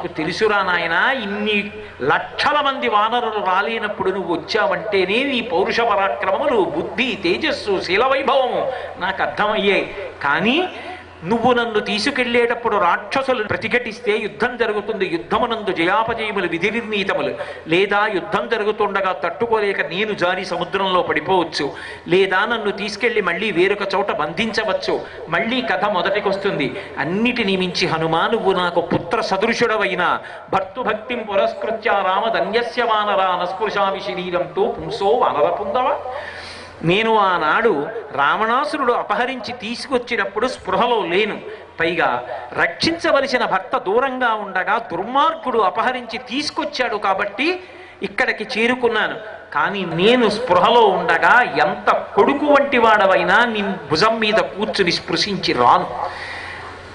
నాకు తెలుసురా నాయన ఇన్ని లక్షల మంది వానరులు రాలేనప్పుడు నువ్వు వచ్చావంటేనే నీ పౌరుష పరాక్రమములు బుద్ధి తేజస్సు శీలవైభవము నాకు అర్థమయ్యాయి. కానీ నువ్వు నన్ను తీసుకెళ్ళేటప్పుడు రాక్షసులు ప్రతిఘటిస్తే యుద్ధం జరుగుతుంది. యుద్ధమునందు జయాపజయములు విధి నిర్ణీతములు లేదా యుద్ధం జరుగుతుండగా తట్టుకోలేక నేను జారి సముద్రంలో పడిపోవచ్చు. లేదా నన్ను తీసుకెళ్ళి మళ్ళీ వేరొక చోట బంధించవచ్చు. మళ్ళీ కథ మొదటికొస్తుంది. అన్నిటినీ మించి హనుమా నువ్వు నాకు పుత్ర సదృశుడవైన. భర్తుభక్తిం పురస్కృత్య రామధన్యస్య వానరా నస్పృశామి శరీరంతో పుంసో వానర పుందవా నేను ఆనాడు రావణాసురుడు అపహరించి తీసుకొచ్చినప్పుడు స్పృహలో లేను. పైగా రక్షించవలసిన భర్త దూరంగా ఉండగా దుర్మార్గుడు అపహరించి తీసుకొచ్చాడు కాబట్టి ఇక్కడికి చేరుకున్నాను. కానీ నేను స్పృహలో ఉండగా ఎంత కొడుకు వంటి వాడవైనా నీ భుజం మీద కూర్చుని స్పృశించి రాను.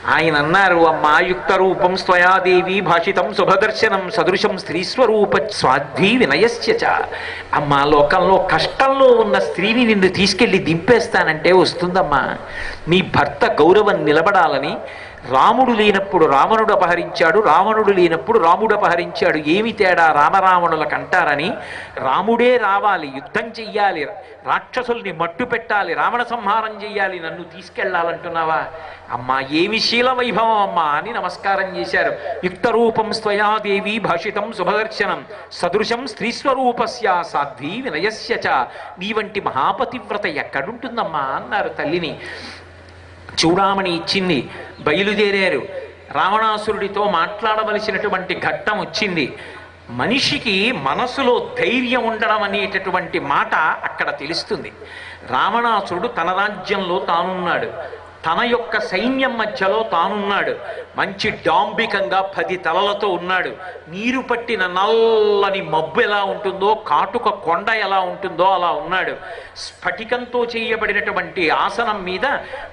ఆయన అన్నారు అమ్మా యుక్త రూపం స్వయాదేవి భాషితం శుభదర్శనం సదృశం స్త్రీస్వరూప స్వాధ్వీ వినయస్యచ అమ్మా లోకంలో కష్టంలో ఉన్న స్త్రీని నిన్ను తీసుకెళ్ళి దింపేస్తానంటే వస్తుందమ్మా. నీ భర్త గౌరవం నిలబడాలని రాముడు లేనప్పుడు రావణుడు అపహరించాడు రావణుడు లేనప్పుడు రాముడు అపహరించాడు. ఏమి తేడా? రామరావణులకు అంటారని రాముడే రావాలి యుద్ధం చెయ్యాలి రాక్షసుల్ని మట్టు పెట్టాలి రావణ సంహారం చెయ్యాలి నన్ను తీసుకెళ్ళాలంటున్నావా? అమ్మా ఏమి శీల వైభవం అమ్మా అని నమస్కారం చేశారు. యుక్త రూపం స్వయాదేవి భాషితం శుభదర్శనం సదృశం స్త్రీస్వరూపస్య సాధ్వి వినయస్య నీ వంటి మహాపతివ్రత ఎక్కడుంటుందమ్మా? అన్నారు తల్లిని. చూడామణి ఇచ్చింది. బయలుదేరారు. రావణాసురుడితో మాట్లాడవలసినటువంటి ఘట్టం వచ్చింది. మనిషికి మనసులో ధైర్యం ఉండడం అనేటటువంటి మాట అక్కడ తెలుస్తుంది. రావణాసురుడు తన రాజ్యంలో తానున్నాడు. తన యొక్క సైన్యం మధ్యలో తానున్నాడు. మంచి డాంబికంగా పది తలలతో ఉన్నాడు. నీరు పట్టిన నల్లని మబ్బు ఎలా ఉంటుందో కాటుక కొండ ఎలా ఉంటుందో అలా ఉన్నాడు. స్ఫటికంతో చేయబడినటువంటి ఆసనం మీద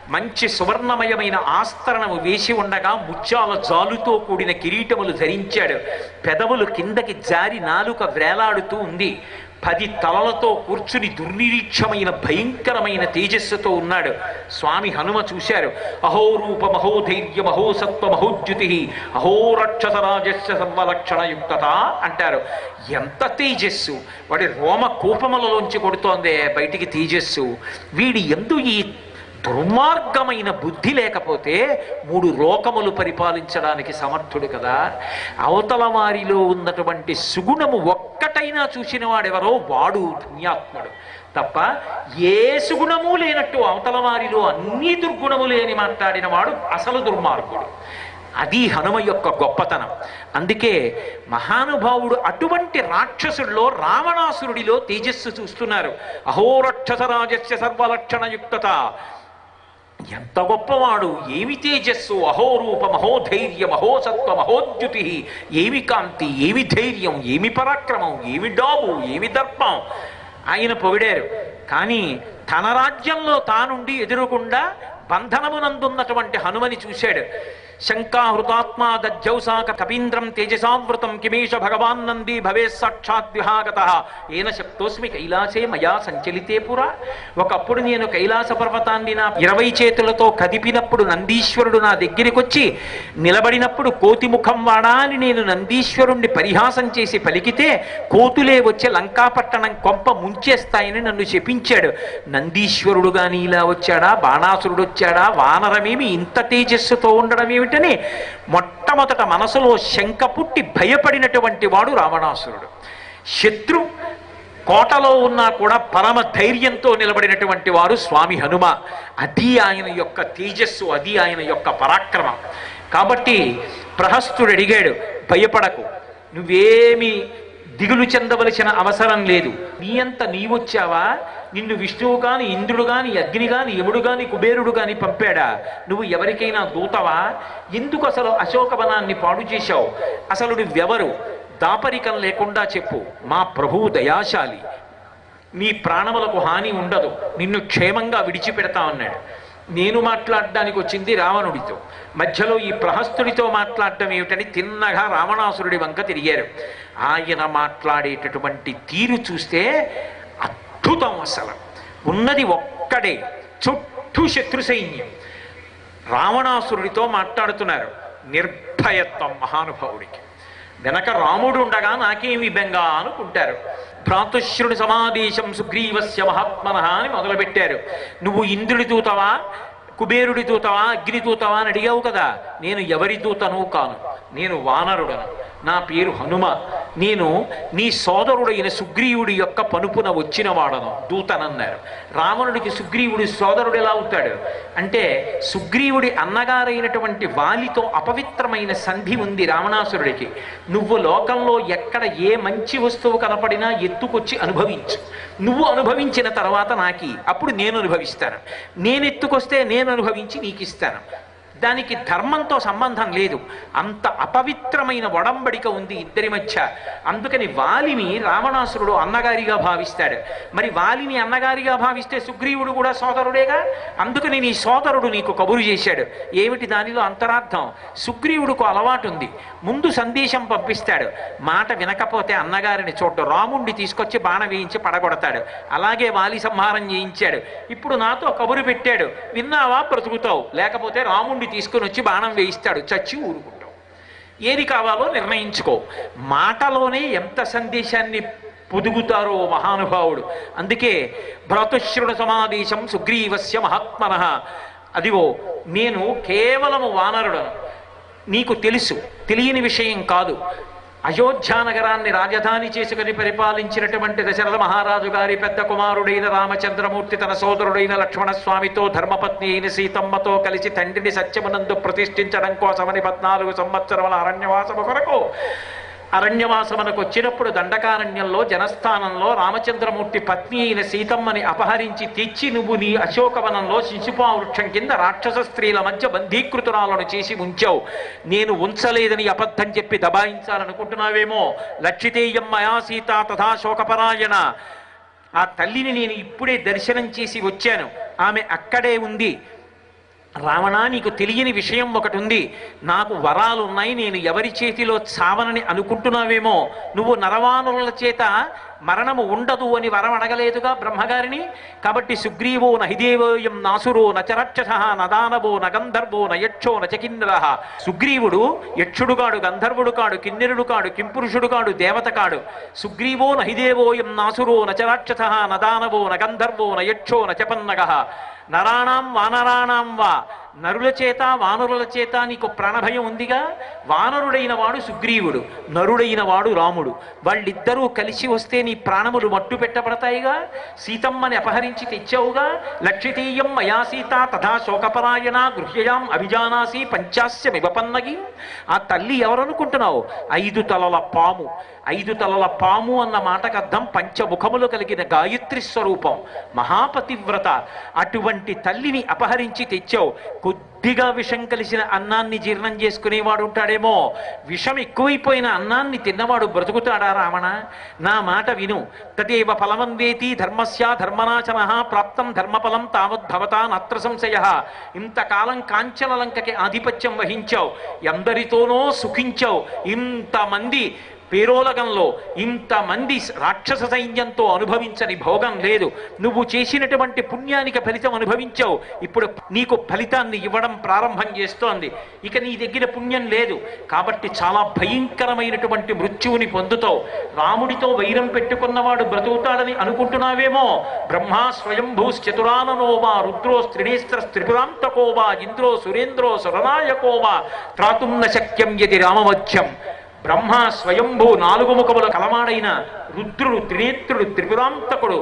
మంచి సువర్ణమయమైన ఆస్తరణము వేసి ఉండగా ముత్యాల జాలుతో కూడిన కిరీటములు ధరించాడు. పెదవులు కిందకి జారి నాలుక వేలాడుతూ ఉంది. పది తలలతో కూర్చుని దుర్నిరీక్షమైన భయంకరమైన తేజస్సుతో ఉన్నాడు. స్వామి హనుమ చూశారు. అహోరూప మహోధైర్య మహోసత్వ మహోద్యుతి అహోరక్షస రాజస్య సర్వలక్షణయుక్తత అంటారు. ఎంత తేజస్సు! వాడి రోమ కూపములలోంచి కొడుతోందే బయటికి తేజస్సు. వీడి ఎందు ఈ దుర్మార్గమైన బుద్ధి లేకపోతే మూడు లోకములు పరిపాలించడానికి సమర్థుడు కదా. అవతల వారిలో ఉన్నటువంటి సుగుణము ఒక్కటైనా చూసిన వాడెవరో వాడు పుణ్యాత్ముడు తప్ప ఏ సుగుణము లేనట్టు అవతల వారిలో అన్ని దుర్గుణములే అని మాట్లాడిన వాడు అసలు దుర్మార్గుడు. అది హనుమ యొక్క గొప్పతనం. అందుకే మహానుభావుడు అటువంటి రాక్షసుడిలో రావణాసురుడిలో తేజస్సు చూస్తున్నారు. అహోరక్షస రాజస్య సర్వలక్షణయుక్తత. ఎంత గొప్పవాడు? ఏమి తేజస్సు? అహోరూప మహోధైర్య మహోసత్వ మహోద్యుతి. ఏమి కాంతి? ఏమి ధైర్యం? ఏమి పరాక్రమం? ఏమి డాబు? ఏమి దర్పం? ఆయన పొగిడారు. కానీ తన రాజ్యంలో తానుండి ఎదురుకుండా బంధనమునందున్నటువంటి హనుమని చూశాడు. శంకాహృతాత్మా దజ్జౌసాక కపీంద్రం తేజసావృతం కిమీష భగవాన్ నంది భవే సాక్షాత్ విహాగత ఏన శక్తోస్మి కైలాసే మయా సంచలితే పురా ఒకప్పుడు నేను కైలాస పర్వతాన్ని నా ఇరవై చేతులతో కదిపినప్పుడు నందీశ్వరుడు నా దగ్గరికి వచ్చి నిలబడినప్పుడు కోతి ముఖం వాడా అని నేను నందీశ్వరుణ్ణి పరిహాసం చేసి పలికితే కోతులే వచ్చే లంకాపట్టణం కొంప ముంచేస్తాయని నన్ను శపించాడు నందీశ్వరుడు కానీ ఇలా వచ్చాడా? బాణాసురుడు వచ్చాడా? వానరమేమి ఇంత తేజస్సుతో ఉండడం ఏమిటని మొట్టమొదట మనసులో శంక పుట్టి భయపడినటువంటి వాడు రావణాసురుడు. శత్రు కోటలో ఉన్నా కూడా పరమ ధైర్యంతో నిలబడినటువంటి వారు స్వామి హనుమ. అది ఆయన యొక్క తేజస్సు అది ఆయన యొక్క పరాక్రమం. కాబట్టి ప్రహస్తుడు అడిగాడు భయపడకు. నువ్వేమి దిగులు చెందవలసిన అవసరం లేదు. నీ అంత నీవొచ్చావా? నిన్ను విష్ణువు కాని ఇంద్రుడు కాని అగ్ని కాని యముడు కాని కుబేరుడు కాని పంపాడా? నువ్వు ఎవరికైనా దూతవా? ఎందుకు అసలు అశోకవనాన్ని పాడు చేశావు? అసలు నువ్వెవరు దాపరికం లేకుండా చెప్పు. మా ప్రభువు దయాశాలి. నీ ప్రాణములకు హాని ఉండదు. నిన్ను క్షేమంగా విడిచిపెడతా అన్నాడు. నేను మాట్లాడడానికి వచ్చింది రావణుడితో. మధ్యలో ఈ ప్రహస్తుడితో మాట్లాడటం ఏమిటని తిన్నగా రావణాసురుడి వంక తిరిగారు. ఆయన మాట్లాడేటటువంటి తీరు చూస్తే అద్భుతం అసలు. ఉన్నది ఒక్కడే చుట్టూ శత్రు సైన్యం. రావణాసురుడితో మాట్లాడుతున్నారు నిర్భయత్వం మహానుభావుడికి. వెనక రాముడు ఉండగా నాకేమి బెంగా అనుకుంటారు? భ్రాతుశ్రుని సమాదేశం సుగ్రీవస్య మహాత్మన అని మొదలుపెట్టారు. నువ్వు ఇంద్రుడి దూతవా? కుబేరుడి దూతవా? అగ్ని దూతవా అని అడిగావు కదా? నేను ఎవరి దూతను కాను. నేను వానరుడను. నా పేరు హనుమ. నేను నీ సోదరుడైన సుగ్రీవుడి యొక్క పనుపున వచ్చిన వాడను. దూతనన్నారు. రావణుడికి సుగ్రీవుడి సోదరుడు ఎలా అవుతాడు? అంటే సుగ్రీవుడి అన్నగారైనటువంటి వాలితో అపవిత్రమైన సంధి ఉంది రావణాసురుడికి. నువ్వు లోకంలో ఎక్కడ ఏ మంచి వస్తువు కనపడినా ఎత్తుకొచ్చి అనుభవించు. నువ్వు అనుభవించిన తర్వాత నాకి అప్పుడు నేను అనుభవిస్తాను. నేను ఎత్తుకొస్తే నేను అనుభవించి నీకు ఇస్తాను దానికి ధర్మంతో సంబంధం లేదు. అంత అపవిత్రమైన ఒడంబడిక ఉంది ఇద్దరి మధ్య. అందుకని వాలిని రావణాసురుడు అన్నగారిగా భావిస్తాడు. మరి వాలిని అన్నగారిగా భావిస్తే సుగ్రీవుడు కూడా సోదరుడేగా? అందుకని నీ సోదరుడు నీకు కబురు చేశాడు. ఏమిటి దానిలో అంతరార్థం? సుగ్రీవుడికి అలవాటు ఉంది ముందు సందేశం పంపిస్తాడు. మాట వినకపోతే అన్నగారిని చూడ్డు. రాముణ్ణి తీసుకొచ్చి బాణ వేయించి పడగొడతాడు. అలాగే వాలి సంహారం చేయించాడు. ఇప్పుడు నాతో కబురు పెట్టాడు. విన్నావా బ్రతుకుతావు? లేకపోతే రాముణ్ణి తీసుకుని వచ్చి బాణం వేయిస్తాడు. చచ్చి ఊరుకుంటావు. ఏది కావాలో నిర్ణయించుకో. మాటలోనే ఎంత సందేశాన్ని పొదుగుతారో మహానుభావుడు. అందుకే భ్రాతుశ్రుడు సమాదేశం సుగ్రీవస్య మహాత్మన. అదిగో నేను కేవలము వానరుడను. నీకు తెలుసు తెలియని విషయం కాదు. అయోధ్యా నగరాన్ని రాజధాని చేసుకుని పరిపాలించినటువంటి దశరథ మహారాజు గారి పెద్ద కుమారుడైన రామచంద్రమూర్తి తన సోదరుడైన లక్ష్మణస్వామితో ధర్మపత్ని అయిన సీతమ్మతో కలిసి తండ్రిని సత్యమునందు ప్రతిష్ఠించడం కోసమని పద్నాలుగు సంవత్సరముల అరణ్యవాసము కొరకు అరణ్యవాసమునకు వచ్చినప్పుడు దండకారణ్యంలో జనస్థానంలో రామచంద్రమూర్తి పత్ని అయిన సీతమ్మని అపహరించి తెచ్చి నువ్వు నీ అశోకవనంలో శిశుపా వృక్షం కింద రాక్షస స్త్రీల మధ్య బంధీకృతురాలను చేసి ఉంచావు. నేను ఉంచలేదని అబద్ధం చెప్పి దబాయించాలనుకుంటున్నావేమో? లక్షితేయం మయా సీత తథా శోకపరాయణ. ఆ తల్లిని నేను ఇప్పుడే దర్శనం చేసి వచ్చాను. ఆమె అక్కడే ఉంది. రావణ నీకు తెలియని విషయం ఒకటి ఉంది నాకు వరాలు ఉన్నాయి నేను ఎవరి చేతిలో చావనని అనుకుంటున్నావేమో. నువ్వు నరవానుల చేత మరణము ఉండదు అని వరం అడగలేదుగా బ్రహ్మగారిని. కాబట్టి సుగ్రీవో నహిదేవోయం నాసురో నచరక్షస నదానవో నగంధర్వో నయక్షో నచకిన్నర సుగ్రీవుడు యక్షుడు కాడు గంధర్వుడు కాడు కిన్నెరుడు కాడు కింపురుషుడు కాడు దేవత కాడు. సుగ్రీవో నహిదేవోయం నాసురో నచరాక్షస నదానవో నగంధర్వో నయక్షో నచపన్నగ నరాణం వానరాణం వా నరుల చేత వానరుల చేత నీకు ప్రాణభయం ఉందిగా? వానరుడైన వాడు సుగ్రీవుడు నరుడైన వాడు రాముడు. వాళ్ళిద్దరూ కలిసి వస్తే నీ ప్రాణములు మట్టు పెట్టబడతాయిగా? సీతమ్మని అపహరించి తెచ్చావుగా? లక్షితీయం మయా సీత తథా శోకపరాయణ గృహ్యయాం అభిజానాసి పంచాస్య వివపన్నగి ఆ తల్లి ఎవరనుకుంటున్నావు? ఐదు తలల పాము. ఐదు తలల పాము అన్న మాటకు అర్థం పంచముఖములు కలిగిన గాయత్రి స్వరూపం. మహాపతివ్రత. అటువంటి తల్లిని అపహరించి తెచ్చావు. కొద్దిగా విషం కలిసిన అన్నాన్ని జీర్ణం చేసుకునేవాడు ఉంటాడేమో. విషం ఎక్కువైపోయిన అన్నాన్ని తిన్నవాడు బ్రతుకుతాడా రావణ? నా మాట విను. తదేవ ఫలమందేతి ధర్మస్య ధర్మనాశన ప్రాప్తం ధర్మఫలం తావద్భవతా నత్ర సంశయ. ఇంతకాలం కాంచనలంకకి ఆధిపత్యం వహించావు. ఎందరితోనో సుఖించావు. ఇంతమంది పేరోలగంలో ఇంతమంది రాక్షస సైన్యంతో అనుభవించని భోగం లేదు. నువ్వు చేసినటువంటి పుణ్యానికి ఫలితం అనుభవించావు. ఇప్పుడు నీకు ఫలితాన్ని ఇవ్వడం ప్రారంభం చేస్తోంది. ఇక నీ దగ్గర పుణ్యం లేదు. కాబట్టి చాలా భయంకరమైనటువంటి మృత్యువుని పొందుతావు. రాముడితో వైరం పెట్టుకున్నవాడు బ్రతుకుతాడని అనుకుంటున్నావేమో? బ్రహ్మా స్వయంభూ వా రుద్రో స్త్రినేస్త్ర త్రిపురాంతకోవా ఇంద్రో సురేంద్రో సురనాయకోవా త్రాతుం శక్యం యది రామమధ్యం. బ్రహ్మ స్వయంభూ నాలుగు ముఖముల కలమాడైన రుద్రుడు త్రినేత్రుడు త్రిపురాంతకుడు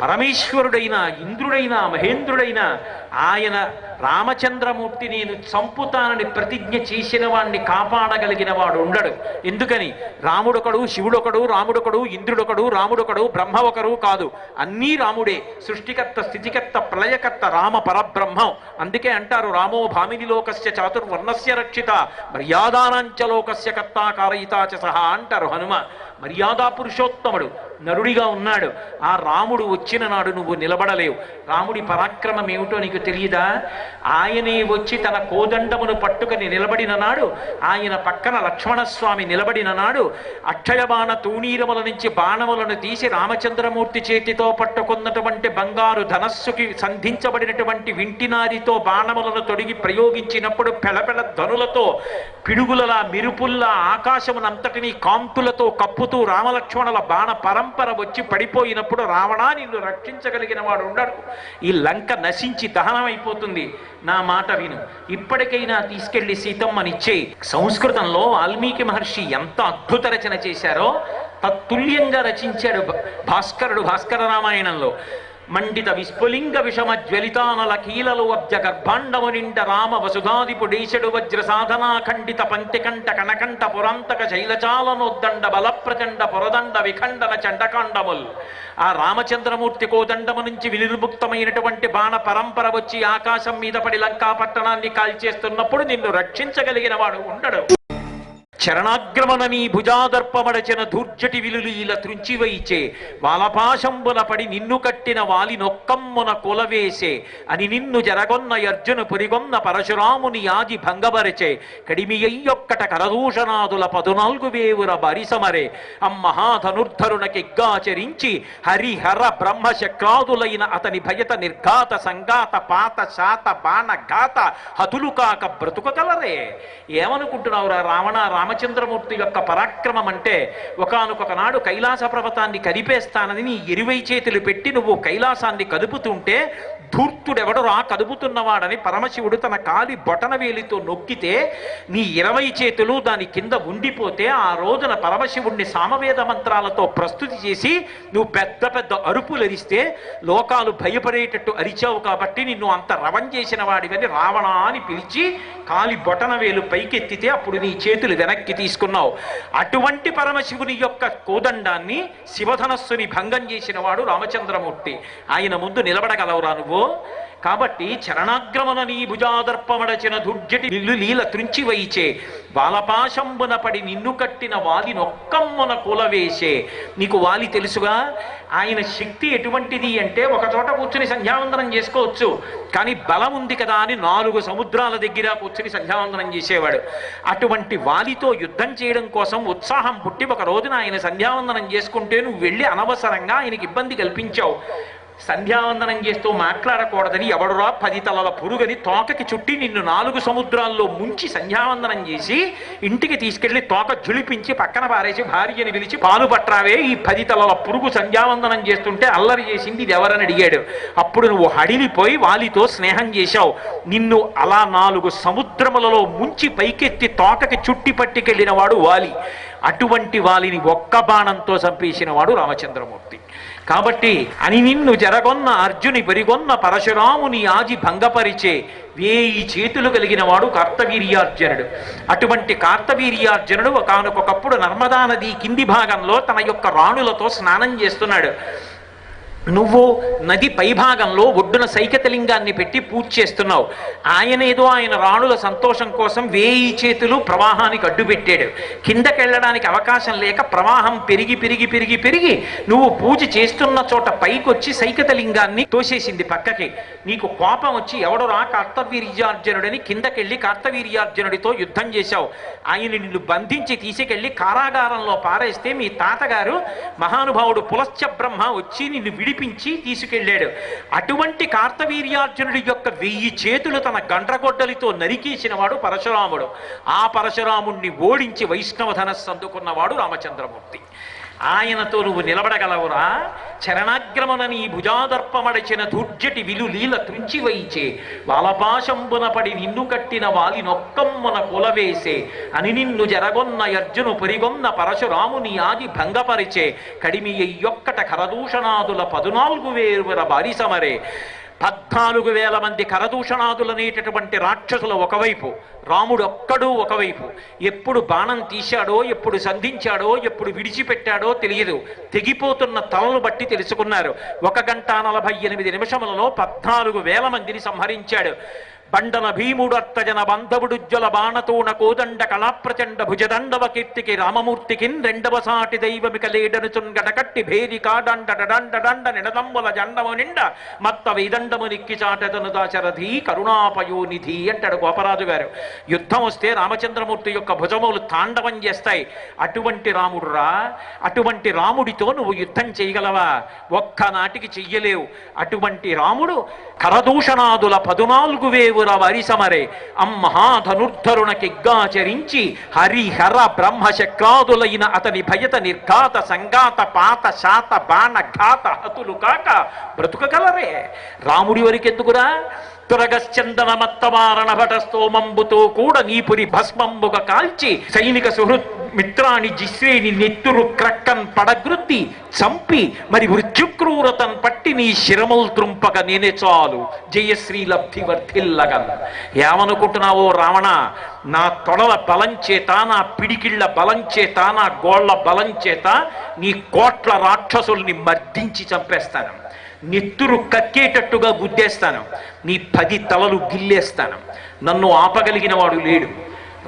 పరమేశ్వరుడైన ఇంద్రుడైన మహేంద్రుడైన ఆయన రామచంద్రమూర్తి నేను చంపుతానని ప్రతిజ్ఞ చేసిన వాణ్ణి కాపాడగలిగిన వాడు ఉండడు. ఎందుకని? రాముడొకడు శివుడొకడు రాముడొకడు ఇంద్రుడొకడు రాముడొకడు బ్రహ్మ ఒకరు కాదు. అన్నీ రాముడే. సృష్టికర్త స్థితికర్త ప్రళయకర్త రామ పరబ్రహ్మం. అందుకే అంటారు రామో భామిని లోకస్య చాతుర్వర్ణస్య రక్షిత మర్యాదానాంచ లోకస్య కర్త కారయితా చ సహా అంటారు హనుమ. మర్యాదా పురుషోత్తముడు. నరుడిగా ఉన్నాడు. ఆ రాముడు వచ్చిన నాడు నువ్వు నిలబడలేవు. రాముడి పరాక్రమం ఏమిటో నీకు తెలియదా ఆయనే వచ్చి తన కోదండమును పట్టుకుని నిలబడిన నాడు ఆయన పక్కన లక్ష్మణస్వామి నిలబడిన నాడు అక్షయబాణ తూణీరముల నుంచి బాణములను తీసి రామచంద్రమూర్తి చేతితో పట్టుకున్నటువంటి బంగారు ధనస్సుకి సంధించబడినటువంటి వింటినారితో బాణములను తొడిగి ప్రయోగించినప్పుడు పెళపెళ ధనులతో పిడుగులలా మిరుపుల్లా ఆకాశమునంతటినీ కాంతులతో కప్పుతూ రామలక్ష్మణుల బాణ పరంపర వచ్చి పడిపోయినప్పుడు రావణా నిన్ను రక్షించగలిగిన వాడు ఉండడు. ఈ లంక నశించి దహనమైపోతుంది. నా మాట విను. ఇప్పటికైనా తీసుకెళ్ళి సీతమ్మనిచ్చే సంస్కృతంలో వాల్మీకి మహర్షి ఎంత అద్భుత రచన చేశారో తత్తుల్యంగా రచించాడు భాస్కరుడు భాస్కర రామాయణంలో. మండిత విస్ఫులింగ విషమ జ్వలితానల కీలలు అబ్జ గర్భాండము నిండ రామ వసుధాదిపుడేశడు వజ్ర సాధనా ఖండిత పంక్తికంఠ కనకంఠ పురాంతక శైలచాలనోద్దండ బలప్రచండ పొరదండ పురదండ విఖండన చండకాండముల్. ఆ రామచంద్రమూర్తి కోదండము నుంచి వినిర్ముక్తమైనటువంటి బాణ పరంపర వచ్చి ఆకాశం మీద పడి లంకా పట్టణాన్ని కాల్చేస్తున్నప్పుడు నిన్ను రక్షించగలిగిన వాడు ఉండడు. చరణాగ్రమణ నీ భుజాదర్పమడచిన దూర్జటి విలులీల త్రుంచివైచే వాలపాశంబున పడి నిన్ను కట్టిన వాలి నొక్కమ్మున కొలవేసే అని నిన్ను జరగొన్న అర్జును పురిగొన్న పరశురాముని యాజి భంగపరచే కడిమియొక్కట కరదూషణాదుల పదునాలుగు వేవుర బరిసమరే అమ్మహాధనుర్ధరునకిగ్గాచరించి హరిహర బ్రహ్మ శక్రాదులైన అతని భయత నిర్ఘాత సంఘాత పాత శాత బాణ ఘాత హతులు కాక బ్రతుకగలరే. ఏమనుకుంటున్నావురా రావణ రామచంద్రమూర్తి యొక్క పరాక్రమం అంటే ఒకనొక నాడు కైలాస పర్వతాన్ని కదిపేస్తానని నీ ఇరువై చేతులు పెట్టి నువ్వు కైలాసాన్ని కదుపుతుంటే ధూర్తుడెవడు రా? కదుపుతున్నవాడని పరమశివుడు తన కాలి బొటన వేలితో నొక్కితే నీ ఇరవై చేతులు దాని కింద ఉండిపోతే ఆ రోజున పరమశివుణ్ణి సామవేద మంత్రాలతో ప్రస్తుతి చేసి నువ్వు పెద్ద పెద్ద అరుపులు అరిస్తే లోకాలు భయపడేటట్టు అరిచావు కాబట్టి నిన్ను అంత రవం చేసిన వాడివని రావణ అని పిలిచి కాలి బొటన వేలు పైకెత్తితే అప్పుడు నీ చేతులు వెనక్కి తీసుకున్నావు. అటువంటి పరమశివుని యొక్క కోదండాన్ని శివధనస్సుని భంగం చేసిన వాడు రామచంద్రమూర్తి. ఆయన ముందు నిలబడగలవురా నువ్వు? కాబట్టి చరణాగ్రమణ నీ భుజాదర్పమడచిన దుర్జటి నిల్లు లీల త్రుంచి వైచే బాలపాశంబున పడి నిన్ను కట్టిన వాలి నొక్కమ్మున కూలవేసే నీకు వాలి తెలుసుగా? ఆయన శక్తి ఎటువంటిది అంటే ఒక చోట కూర్చుని సంధ్యావందనం చేసుకోవచ్చు. కానీ బలం ఉంది కదా అని నాలుగు సముద్రాల దగ్గర కూర్చుని సంధ్యావందనం చేసేవాడు. అటువంటి వాలితో యుద్ధం చేయడం కోసం ఉత్సాహం పుట్టి ఒక రోజున ఆయన సంధ్యావందనం చేసుకుంటే నువ్వు వెళ్ళి అనవసరంగా ఆయనకి ఇబ్బంది కల్పించావు. సంధ్యావందనం చేస్తూ మాట్లాడకూడదని ఎవడురా పది తలల పురుగని తోకకి చుట్టి నిన్ను నాలుగు సముద్రాల్లో ముంచి సంధ్యావందనం చేసి ఇంటికి తీసుకెళ్ళి తోక జులిపించి పక్కన పారేసి భార్యని పిలిచి పాలు పట్రావే ఈ పది తలల పురుగు సంధ్యావందనం చేస్తుంటే అల్లరి చేసింది ఇది ఎవరని అడిగాడు. అప్పుడు నువ్వు హడిలిపోయి వాలితో స్నేహం చేశావు. నిన్ను అలా నాలుగు సముద్రములలో ముంచి పైకెత్తి తోకకి చుట్టి పట్టుకెళ్ళిన వాడు వాలి. అటువంటి వాలిని ఒక్క బాణంతో చంపేసిన వాడు రామచంద్రమూర్తి. కాబట్టి అని నిన్ను జరగొన్న అర్జుని బరిగొన్న పరశురాముని ఆజి భంగపరిచే వేయి చేతులు కలిగిన వాడు కార్తవీర్యార్జునుడు. అటువంటి కార్తవీర్యార్జునుడు ఒకనకొకప్పుడు నర్మదా నది కింది భాగంలో తన యొక్క రాణులతో స్నానం చేస్తున్నాడు. నువ్వు నది పైభాగంలో ఒడ్డున సైకతలింగాన్ని పెట్టి పూజ చేస్తున్నావు. ఆయన ఏదో ఆయన రాణుల సంతోషం కోసం వేయి చేతులు ప్రవాహానికి అడ్డు పెట్టాడు. కిందకెళ్ళడానికి అవకాశం లేక ప్రవాహం పెరిగి పెరిగి పెరిగి పెరిగి నువ్వు పూజ చేస్తున్న చోట పైకొచ్చి సైకతలింగాన్ని తోసేసింది పక్కకి. నీకు కోపం వచ్చి ఎవడు రా కార్తవీర్యార్జునుడని కిందకెళ్ళి కార్తవీర్యార్జునుడితో యుద్ధం చేశావు. ఆయన నిన్ను బంధించి తీసుకెళ్ళి కారాగారంలో పారేస్తే మీ తాతగారు మహానుభావుడు పులశ్చ బ్రహ్మ వచ్చి నిన్ను విడి విడిపించి తీసుకెళ్ళాడు. అటువంటి కార్తవీర్యార్జునుడి యొక్క వెయ్యి చేతులు తన గండ్రగొడ్డలితో నరికేసిన వాడు పరశురాముడు. ఆ పరశురాముణ్ణి ఓడించి వైష్ణవ ధనస్సు అందుకున్నవాడు రామచంద్రమూర్తి. ఆయనతో నువ్వు నిలబడగలవురా? చరణాగ్రమణ నీ భుజాదర్పమడచిన దుర్జటి విలు లీల త్రుంచి వాలపాశంబున పడి నిన్ను కట్టిన వాలి నొక్కమ్మన కులవేసే అని నిన్ను జరగొన్న అర్జును పరిగొన్న పరశురాముని ఆది భంగపరిచే కడిమి ఎయ్యొక్కట కరదూషణాదుల పదునాలుగు వేరువర బారిసమరే. పద్నాలుగు వేల మంది కరదూషణాదులనేటటువంటి రాక్షసులు ఒకవైపు రాముడు ఒక్కడు ఒకవైపు. ఎప్పుడు బాణం తీశాడో ఎప్పుడు సంధించాడో ఎప్పుడు విడిచిపెట్టాడో తెలియదు. తెగిపోతున్న తలను బట్టి తెలుసుకున్నారు. ఒక గంట నలభై ఎనిమిది నిమిషములలో పద్నాలుగు వేల మందిని సంహరించాడు. బండన భీముడర్తజన బంధవుడుజ్వల బాణతోణ కోదండ కళాప్రచండ భుజదండవ కీర్తికి రామమూర్తికిన్ రెండవ సాటి దైవమిక లేడనుచున్ కట్టి భేరి కాడండ డండ నిడదంబుల జండము నిండ మత్త వేదండము నిక్కి చాటదను దాశరథి కరుణాపయోనిధి అంటాడు గోపరాజు గారు. యుద్ధం వస్తే రామచంద్రమూర్తి యొక్క భుజములు తాండవం చేస్తాయి. అటువంటి రాముడురా అటువంటి రాముడితో నువ్వు యుద్ధం చేయగలవా? ఒక్కనాటికి చెయ్యలేవు. అటువంటి రాముడు కరదూషణాదుల పదునాలుగు వేవుల వరిసమరే అమ్మహాధనుర్ధరుణకిగ్గాచరించి హరిహర బ్రహ్మశక్రాదులైన అతని భయత నిర్ఘాత సంఘాత పాత శాత బాణ ఘాత హతులు కాక బ్రతుకగలరే. రాముడి వరకెందుకురా? తురగశ్చందనమత్తమారణభటస్తోమంబుతో మత్తవారణ భట స్తోమంబుతో కూడా నీపురి భస్మంబుగ కాల్చి సైనిక సుహృత్ మిత్రాని జిశ్రేని నెత్తురు క్రక్కన్ పడగృత్తి చంపి మరి మృత్యుక్రూరతన్ పట్టి నీ శిరములు త్రుంపక నేనే చాలు. జయశ్రీ లబ్ధి వర్ధిల్లగన్. ఏమనుకుంటున్నావో రావణ నా తొడల బలం చేత నా పిడికిళ్ళ బలం చేత నా గోళ్ళ బలం చేత నీ కోట్ల రాక్షసుల్ని మర్దించి చంపేస్తాను. నెత్తురు కక్కేటట్టుగా గుద్దేస్తాను. నీ పది తలలు గిల్లేస్తాను. నన్ను ఆపగలిగిన వాడు లేడు.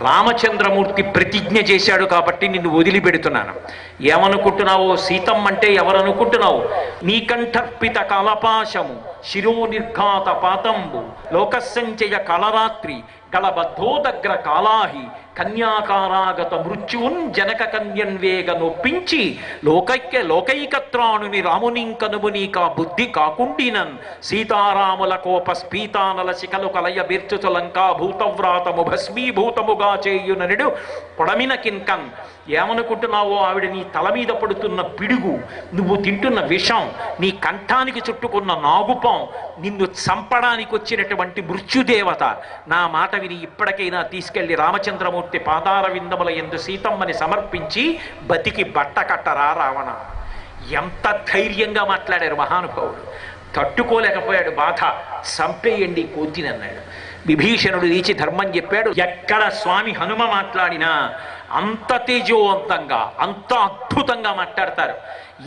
రామచంద్రమూర్తి ప్రతిజ్ఞ చేశాడు కాబట్టి నిన్ను వదిలిపెడుతున్నాను. ఏమనుకుంటున్నావో సీతమ్మ అంటే ఎవరనుకుంటున్నావు నీకంఠర్పిత కలపాశము శిరో నిర్ఘాత పాతంబు లోకసంచయ కళరాత్రి కళబద్ధోదగ్ర కాలాహి కన్యాకారాగత మృత్యువున్ జనక కన్యన్వేగ నొప్పించి లోకైక్య లోకైకత్రాణుని రామునింకనుము నీకా బుద్ధి కాకుండినన్. సీతారాముల కోప స్పీతానల శిఖలు కలయ బిర్చుతులంకా భూతవ్రాతము భస్మీభూతముగా చేయుననుడు పొడమిన కింకన్ ఏమనుకుంటున్నావో ఆవిడ నీ తల మీద పడుతున్న పిడుగు నువ్వు తింటున్న విషం నీ కంఠానికి చుట్టుకున్న నాగుపం నిన్ను చంపడానికి వచ్చినటువంటి మృత్యుదేవత. నా మాట విని ఇప్పటికైనా తీసుకెళ్ళి రామచంద్రమూర్తి పాదార విందముల ఎందు సీతమ్మని సమర్పించి బతికి బట్ట కట్టరా రావణ. ఎంత ధైర్యంగా మాట్లాడారు మహానుభావుడు. తట్టుకోలేకపోయాడు బాధ. చంపేయండి కూతిని అన్నాడు. విభీషణుడు లేచి ధర్మం చెప్పాడు. ఎక్కడ స్వామి హనుమ మాట్లాడినా అంత తేజోవంతంగా అంత అద్భుతంగా మాట్లాడతారు.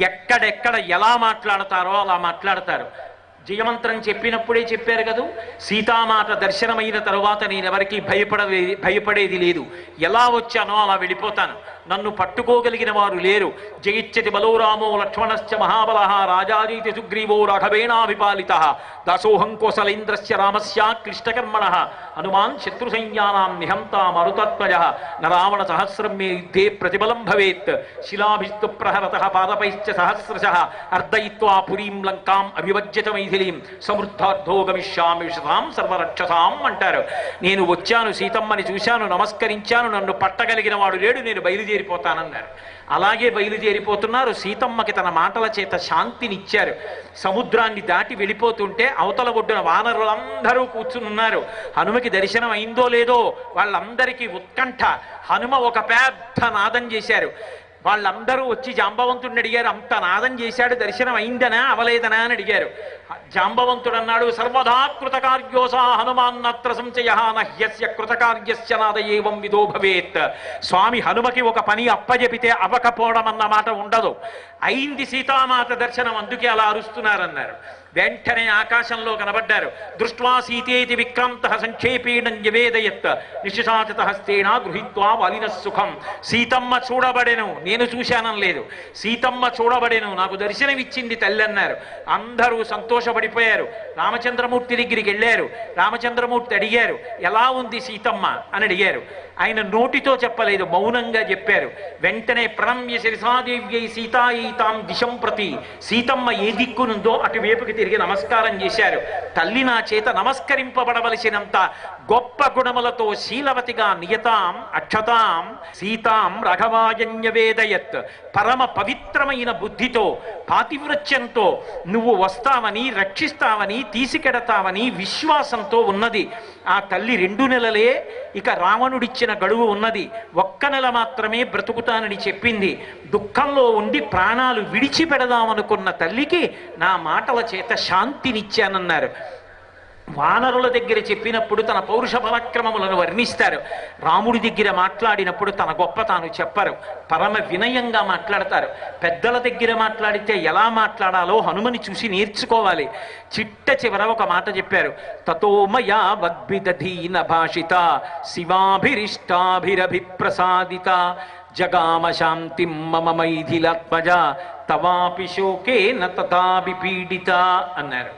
ఎక్కడెక్కడ ఎలా మాట్లాడతారో అలా మాట్లాడతారు. జయమంత్రం చెప్పినప్పుడే చెప్పారు కదూ సీతామాత దర్శనమైన తరువాత నేను ఎవరికి భయపడవే భయపడేది లేదు. ఎలా వచ్చానో అలా వెళ్ళిపోతాను. నన్ను పట్టుకోగలిగిన వారు లేరు. జయిచ్చతి బలోరామో లక్ష్మణశ్చ మహాబల రాజారీతి సుగ్రీవో రఘవేణాభిపాలిత దాసోహం కోసలేంద్రస్య రామస్య క్లిష్టకర్మణ. హనుమాన్ శత్రు సైన్యానాం నిహంతా మరుతత్వజ నరావణ సహస్రం మే యుద్ధే ప్రతిబలం భవేత్. శిలాభిస్తు ప్రహరత పాదపైశ్చ సహస్రశ. అర్ధయిత్వా పురీం లంకాం అభివజ్యత మైథిలీం. సమృద్ధార్థో గమిష్యామి విషతాం సర్వరక్షసాం అంటారు. నేను వచ్చాను సీతమ్మని చూశాను నమస్కరించాను నన్ను పట్టగలిగిన వాడు లేడు నేను బయలుదేరిపోతానన్నారు. అలాగే బయలుదేరిపోతున్నారు. సీతమ్మకి తన మాటల చేత శాంతినిచ్చారు. సముద్రాన్ని దాటి వెళ్ళిపోతుంటే అవతల ఒడ్డున వానరులందరూ కూర్చుని ఉన్నారు హనుమకి దర్శనం అయిందో లేదో వాళ్ళందరికీ ఉత్కంఠ. హనుమ ఒక పెద్ద నాదం చేశారు. వాళ్ళందరూ వచ్చి జాంబవంతుడిని అడిగారు అంత నాదం చేశాడు దర్శనం అయిందనా? అవలేదనా? అని అడిగారు. జాంబవంతుడు అన్నాడు సర్వదా కృతకార్యోసా హనుమాన్నత్ర సంశయ నహ్యస్య కృతకార్యస్య నాదయేవం ఏవం విదో భవేత్. స్వామి హనుమకి ఒక పని అప్పజెపితే అవ్వకపోవడం అన్న మాట ఉండదు. అయింది సీతామాత దర్శనం అందుకే అలా అరుస్తున్నారన్నారు. వెంటనే ఆకాశంలో కనబడ్డారు. దృష్ట్వా సీతేతి విక్రాంత సంక్షేపేణ నివేదయత్ నిశిశాచిత హస్తేన గృహీత్వా వలిన సుఖం. సీతమ్మ చూడబడెను. నేను చూశానం లేదు. సీతమ్మ చూడబడెను. నాకు దర్శనమిచ్చింది తల్లి అన్నారు అందరూ సంతోషపడిపోయారు. రామచంద్రమూర్తి దగ్గరికి వెళ్ళారు. రామచంద్రమూర్తి అడిగారు ఎలా ఉంది సీతమ్మ? అని అడిగారు. ఆయన నోటితో చెప్పలేదు మౌనంగా చెప్పారు. వెంటనే ప్రణమ్య శిరసాదేవ్యై సీతాయితాం దిశం ప్రతి. సీతమ్మ ఏ దిక్కునుందో అటువైపుకి తిరిగి నమస్కారం చేశారు. తల్లి నా చేత నమస్కరింపబడవలసినంత గొప్ప గుణములతో శీలవతిగా నియతాం అక్షతాం సీతాం రఘవాజన్యవేదయత్ పరమ పవిత్రమైన బుద్ధితో పాతివృత్యంతో నువ్వు వస్తావని రక్షిస్తావని తీసుకెడతావని విశ్వాసంతో ఉన్నది. ఆ తల్లి రెండు నెలలే ఇక రావణుడిచ్చిన గడువు ఉన్నది. ఒక్క నెల మాత్రమే బ్రతుకుతానని చెప్పింది. దుఃఖంలో ఉండి ప్రాణాలు విడిచిపెడదామనుకున్న తల్లికి నా మాటల చేత శాంతినిచ్చానన్నారు. వానరుల దగ్గర చెప్పినప్పుడు తన పౌరుష బలక్రమములను వర్ణిస్తారు. రాముడి దగ్గర మాట్లాడినప్పుడు తన గొప్ప తాను చెప్పరు. పరమ వినయంగా మాట్లాడతారు. పెద్దల దగ్గర మాట్లాడితే ఎలా మాట్లాడాలో హనుమని చూసి నేర్చుకోవాలి. చిట్ట చివర ఒక మాట చెప్పారు. తతోమయా వద్భిదధీన భాషిత శివాభిరిష్టాభిరభిప్రసాదిత జగామ శాంతిం మమ మైథిలాత్మజ తవాపి శోకేన పీడిత అన్నారు.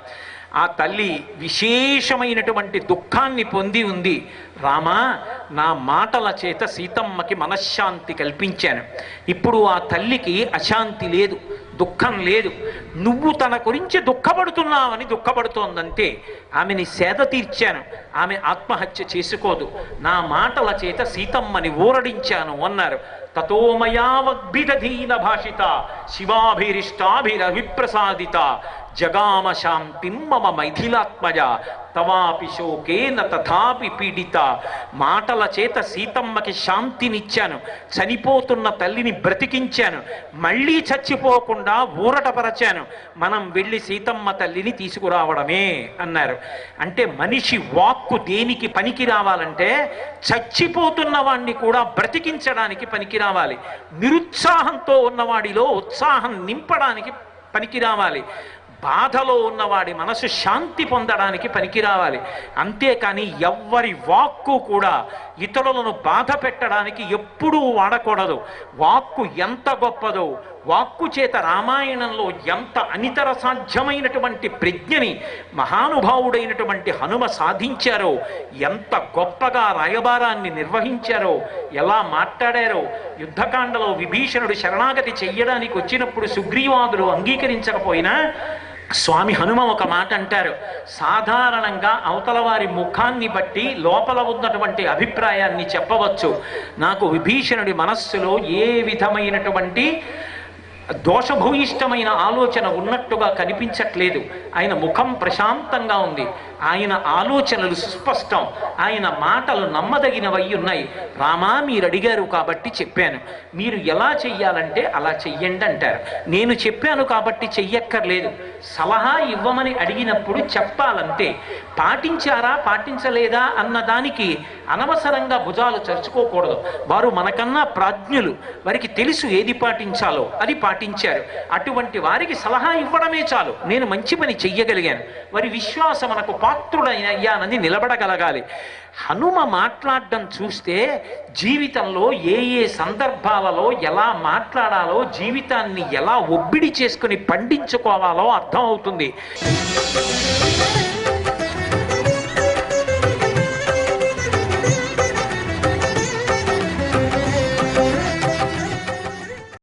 ఆ తల్లి విశేషమైనటువంటి దుఃఖాన్ని పొంది ఉంది. రామా నా మాటల చేత సీతమ్మకి మనశ్శాంతి కల్పించాను. ఇప్పుడు ఆ తల్లికి అశాంతి లేదు. దుఃఖం లేదు. నువ్వు తన గురించి దుఃఖపడుతున్నావని దుఃఖపడుతోందంటే ఆమెని సేద తీర్చాను. ఆమె ఆత్మహత్య చేసుకోదు. నా మాటల చేత సీతమ్మని ఊరడించాను అన్నారు. తతోమయావద్భిదధీన భాషిత శివాభిరిష్టాభిరవిప్రసాదిత జగామ శాంతిం మమ మైథిలాత్మజ తవాపి శోకేన తథాపి పీడిత. మాటల చేత సీతమ్మకి శాంతినిచ్చాను చనిపోతున్న తల్లిని బ్రతికించాను మళ్ళీ చచ్చిపోకుండా ఊరటపరచాను మనం వెళ్ళి సీతమ్మ తల్లిని తీసుకురావడమే అన్నారు. అంటే మనిషి వాక్కు దేనికి పనికి రావాలంటే చచ్చిపోతున్న వాణ్ణి కూడా బ్రతికించడానికి పనికి రావాలి. నిరుత్సాహంతో ఉన్నవాడిలో ఉత్సాహం నింపడానికి పనికి రావాలి. బాధలో ఉన్నవాడి మనసు శాంతి పొందడానికి పనికిరావాలి. అంతేకాని ఎవ్వరి వాక్కు కూడా ఇతరులను బాధ పెట్టడానికి ఎప్పుడూ వాడకూడదు. వాక్కు ఎంత గొప్పదో వాక్కు చేత రామాయణంలో ఎంత అనితర సాధ్యమైనటువంటి ప్రజ్ఞని మహానుభావుడైనటువంటి హనుమ సాధించారో ఎంత గొప్పగా రాయబారాన్ని నిర్వహించారో ఎలా మాట్లాడారో యుద్ధకాండలో విభీషణుడు శరణాగతి చెయ్యడానికి వచ్చినప్పుడు సుగ్రీవాదులు అంగీకరించకపోయినా స్వామి హనుమ ఒక మాట అంటారు. సాధారణంగా అవతల వారి ముఖాన్ని బట్టి లోపల ఉన్నటువంటి అభిప్రాయాన్ని చెప్పవచ్చు. నాకు విభీషణుడి మనస్సులో ఏ విధమైనటువంటి దోషభూయిష్టమైన ఆలోచన ఉన్నట్టుగా కనిపించట్లేదు. ఆయన ముఖం ప్రశాంతంగా ఉంది. ఆయన ఆలోచనలు సుస్పష్టం. ఆయన మాటలు నమ్మదగినవై ఉన్నాయి. రామా మీరు అడిగారు కాబట్టి చెప్పాను. మీరు ఎలా చెయ్యాలంటే అలా చెయ్యండి అంటారు. నేను చెప్పాను కాబట్టి చెయ్యక్కర్లేదు. సలహా ఇవ్వమని అడిగినప్పుడు చెప్పాలంతే పాటించారా పాటించలేదా అన్నదానికి అనవసరంగా భుజాలు చరుచుకోకూడదు. వారు మనకన్నా ప్రాజ్ఞులు. వారికి తెలుసు ఏది పాటించాలో. అది పాటించారు. అటువంటి వారికి సలహా ఇవ్వడమే చాలు. నేను మంచి పని చెయ్యగలిగాను. వారి విశ్వాసం మనకు పాత్రుడయ్యానని నిలబడగలగాలి. హనుమ మాట్లాడడం చూస్తే జీవితంలో ఏ ఏ సందర్భాలలో ఎలా మాట్లాడాలో జీవితాన్ని ఎలా ఒబ్బిడి చేసుకుని పండించుకోవాలో అర్థమవుతుంది.